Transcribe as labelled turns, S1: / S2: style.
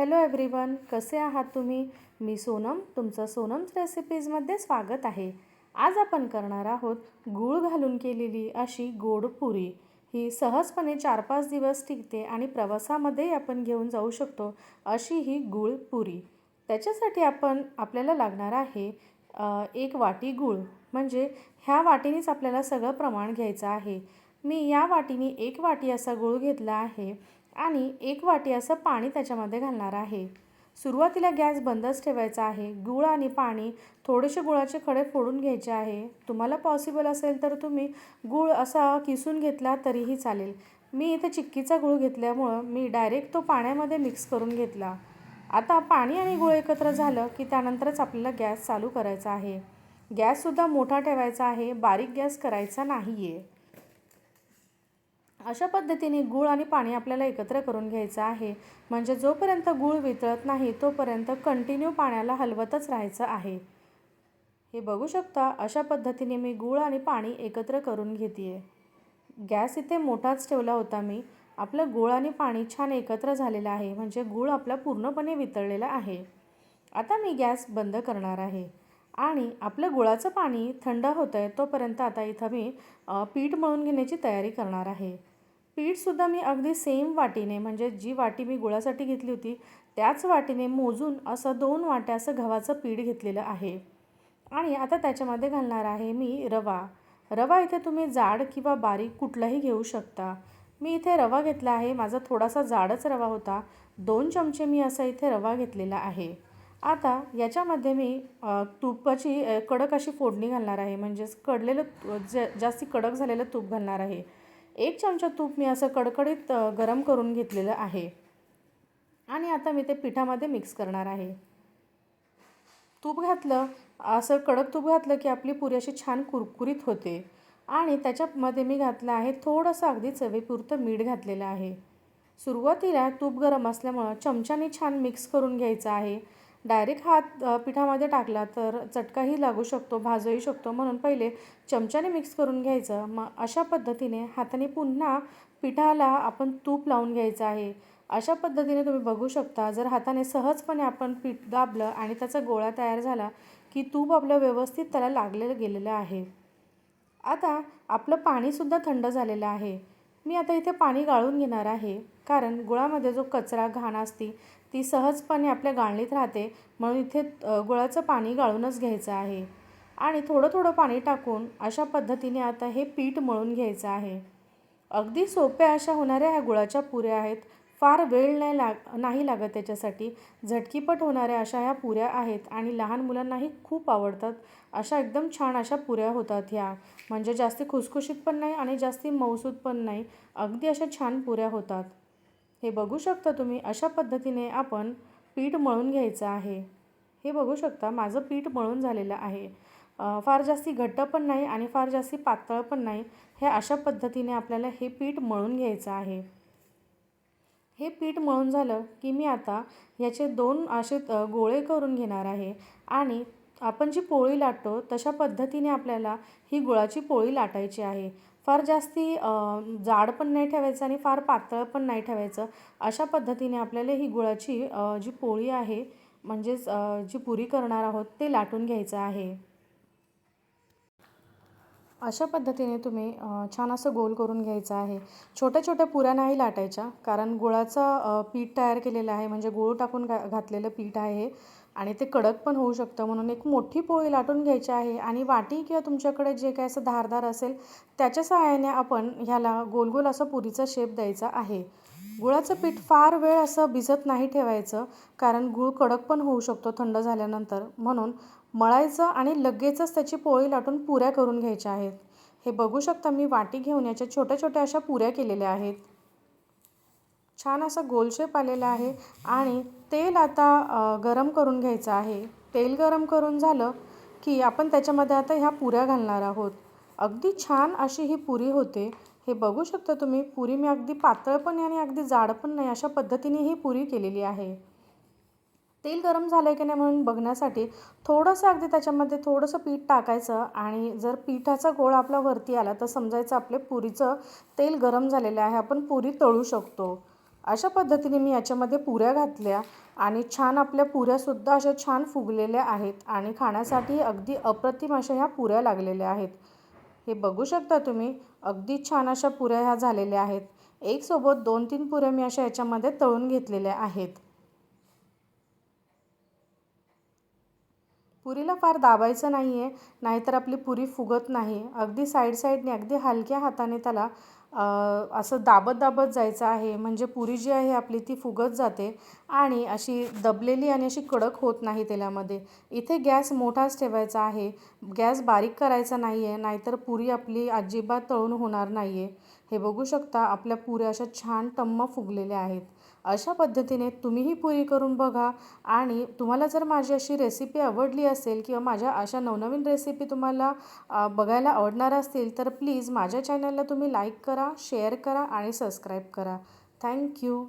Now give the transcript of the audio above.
S1: Hello everyone कसे आहात तुम्ही? मी सोनम तुमचं सोनम्स रेसिपीजमध्ये स्वागत आहे. आज आपण करणार आहोत गूळ घालून केलेली अशी गोड पुरी. ही सहजपणे चार पाच दिवस टिकते आणि प्रवासामध्येही आपण घेऊन जाऊ शकतो अशी ही गूळ पुरी. त्याच्यासाठी आपण आपल्याला लागणार आहे एक वाटी गूळ. म्हणजे ह्या वाटीनेच आपल्याला सगळं प्रमाण घ्यायचं आहे. मी या वाटीने एक वाटी असा गूळ घेतला आहे. आणि एक वाटी असं पाणी त्याच्यामध्ये घालणार आहे. सुरुवातीला गॅस बंदच ठेवायचा आहे. गूळ आणि पाणी थोडेसे गुळाचे खडे फोडून घ्यायचे आहे. तुम्हाला पॉसिबल असेल तर तुम्ही गूळ असा किसून घेतला तरीही चालेल. मी इथे चिक्कीचा गूळ घेतल्यामुळं मी डायरेक्ट तो पाण्यामध्ये मिक्स करून घेतला. आता पाणी आणि गूळ एकत्र झालं की त्यानंतरच आपल्याला गॅस चालू करायचा आहे. गॅससुद्धा मोठा ठेवायचा आहे. बारीक गॅस करायचा नाही आहे अशा पद्धतीने गूळ आणि पाणी आपल्याला एकत्र करून घ्यायचं आहे. म्हणजे जोपर्यंत गूळ वितळत नाही तोपर्यंत कंटिन्यू पाण्याला हलवतच राहायचं आहे. हे बघू शकता अशा पद्धतीने मी गूळ आणि पाणी एकत्र करून घेते आहे गॅस इथे मोठाच ठेवला होता मी. आपलं गूळ आणि पाणी छान एकत्र झालेलं आहे. म्हणजे गूळ आपला पूर्णपणे वितळलेला आहे. आता मी गॅस बंद करणार आहे. आणि आपलं गुळाचं पाणी थंड होतं आहे तोपर्यंत आता इथं मी पीठ मळून घेण्याची तयारी करणार आहे. पीठसुद्धा मी अगदी सेम वाटीने म्हणजे जी वाटी मी गुळासाठी घेतली होती त्याच वाटीने मोजून असं दोन वाट्या असं गव्हाचं पीठ घेतलेलं आहे. आणि आता त्याच्यामध्ये घालणार आहे मी रवा. रवा इथे तुम्ही जाड किंवा बारीक कुठलाही घेऊ शकता. मी इथे रवा घेतला आहे माझा थोडासा जाडच रवा होता. दोन चमचे मी असा इथे रवा घेतलेला आहे. आता याच्यामध्ये मी तुपाची कडक अशी फोडणी घालणार आहे म्हणजेच कडलेलं ज जास्ती कडक झालेलं तूप घालणार आहे. एक चमचा तूप मी असं कडकडीत गरम करून घेतलेलं आहे. आणि आता मी ते पिठामध्ये मिक्स करणार आहे. तूप घातलं असं कडक तूप घातलं की आपली पुरी अशी छान कुरकुरीत होते. आणि त्याच्यामध्ये मी घातलं आहे थोडंसं अगदी चवीपुरतं मीठ घातलेलं आहे. सुरुवातीला तूप गरम असल्यामुळं चमच्याने छान मिक्स करून घ्यायचं आहे. डायरेक्ट हात पिठामध्ये टाकला तर चटकाही लागू शकतो भाजूही शकतो. म्हणून पहिले चमच्याने मिक्स करून घ्यायचं. मग अशा पद्धतीने हाताने पुन्हा पिठाला आपण तूप लावून घ्यायचं आहे. अशा पद्धतीने तुम्ही बघू शकता जर हाताने सहजपणे आपण पीठ दाबलं आणि त्याचा गोळा तयार झाला की तूप आपलं व्यवस्थित त्याला लागलेलं गेलेलं आहे. आता आपलं पाणीसुद्धा थंड झालेलं आहे. मी आता इथे पाणी गाळून घेणार आहे. कारण गुळामध्ये जो कचरा घाण असती ती सहजपणे आपल्या गाळणीत राहते. म्हणून इथे गुळाचं पाणी गाळूनच घ्यायचं आहे. आणि थोडं थोडं पाणी टाकून अशा पद्धतीने आता हे पीठ मळून घ्यायचं आहे. अगदी सोप्या अशा होणाऱ्या ह्या गुळाच्या पुऱ्या आहेत. फार वेळ नाही लाग नाही लागत त्याच्यासाठी. झटकीपट होणाऱ्या अशा ह्या पुऱ्या आहेत आणि लहान मुलांनाही खूप आवडतात. अशा एकदम छान अशा पुऱ्या होतात ह्या. म्हणजे जास्ती खुसखुशीत पण नाही आणि जास्ती मऊसूद पण नाही. अगदी अशा छान पुऱ्या होतात. हे बघू शकता तुम्ही अशा पद्धतीने आपण पीठ मळून घ्यायचं आहे. हे बघू शकता माझं पीठ मळून झालेलं आहे. फार जास्ती घट्ट पण नाही आणि फार जास्ती पातळ पण नाही. हे अशा पद्धतीने आपल्याला हे पीठ मळून घ्यायचं आहे. हे पीठ मळून झालं की मी आता याचे दोन असे गोळे करून घेणार आहे. आणि आपण जी पोळी लाटतो तशा पद्धतीने आपल्याला ही गुळाची पोळी लाटायची आहे. फार जास्ती जाड पण नाही ठेवायचं आणि फार पातळ पण नाही ठेवायचं. अशा पद्धतीने आपल्याला ही गुळाची जी पोळी आहे म्हणजेच जी पुरी करणार आहोत ते लाटून घ्यायचं आहे. अशा पद्धतीने तुम्ही छान असं गोल करून घ्यायचं आहे. छोट्या छोट्या पुऱ्या नाही लाटायच्या कारण गुळाचं पीठ तयार केलेलं आहे म्हणजे गूळ टाकून घा घातलेलं पीठ आहे आणि ते कडक पण होऊ शकतं. म्हणून एक मोठी पोळी लाटून घ्यायची आहे आणि वाटी किंवा तुमच्याकडे जे काय असं धारदार असेल त्याच्या सहाय्याने आपण ह्याला गोल गोल असं पुरीचा शेप द्यायचा आहे. गुळाचं पीठ फार वेळ असं भिजत नाही ठेवायचं कारण गूळ कडक पण होऊ शकतो थंड झाल्यानंतर. म्हणून मळायचं आणि लगेचच त्याची पोळी लाटून पुऱ्या करून घ्यायच्या आहेत. हे बघू शकता मी वाटी घेऊन याच्या छोट्या छोट्या अशा पुऱ्या केलेल्या आहेत. छान असा गोल शेप आलेला आहे आणि तेल आता गरम करून घ्यायचं आहे. तेल गरम करून झालं की आपण त्याच्यामध्ये आता ह्या पुऱ्या घालणार आहोत. अगदी छान अशी ही पुरी होते. हे बघू शकता तुम्ही पुरी मी अगदी पातळ पण आणि अगदी जाड पण नाही अशा पद्धतीने ही पुरी केलेली आहे. तेल गरम झालं आहे की नाही म्हणून बघण्यासाठी थोडंसं अगदी त्याच्यामध्ये थोडंसं पीठ टाकायचं आणि जर पिठाचा गोळा आपला वरती आला तर समजायचं आपले पुरीचं तेल गरम झालेलं आहे आपण पुरी तळू शकतो. अशा पद्धतीने मी याच्यामध्ये पुऱ्या घातल्या आणि छान आपल्या पुऱ्यासुद्धा अशा छान फुगलेल्या आहेत आणि खाण्यासाठी अगदी अप्रतिम अशा ह्या पुऱ्या लागलेल्या आहेत. हे बघू शकता तुम्ही अगदी छान अशा पुऱ्या ह्या झालेल्या आहेत. एकसोबत दोन तीन पुऱ्या मी अशा याच्यामध्ये तळून घेतलेल्या आहेत. पुरीला फार दाबायचं नाही आहे नाहीतर आपली पुरी फुगत नाही. अगदी साईड साईडने अगदी हलक्या हाताने त्याला असं दाबत दाबत जायचं आहे. म्हणजे पुरी जी आहे आपली ती फुगत जाते आणि अशी दबलेली आणि अशी कडक होत नाही तेलामध्ये. इथे गॅस मोठाच ठेवायचा आहे. गॅस बारीक करायचा नाही आहे नाहीतर पुरी आपली अजिबात तळून होणार नाही आहे हे बघू शकता आपल्या पुऱ्या अशा छान टम्म फुगलेल्या आहेत. अशा पद्धतीने तुम्हीही पुरी करून बघा. आणि तुम्हाला जर माझी अशी रेसिपी आवडली असेल किंवा माझ्या अशा नवनवीन रेसिपी तुम्हाला बघायला आवडणार असतील तर प्लीज माझ्या चॅनलला तुम्ही लाईक करा शेअर करा आणि सबस्क्राईब करा. थँक्यू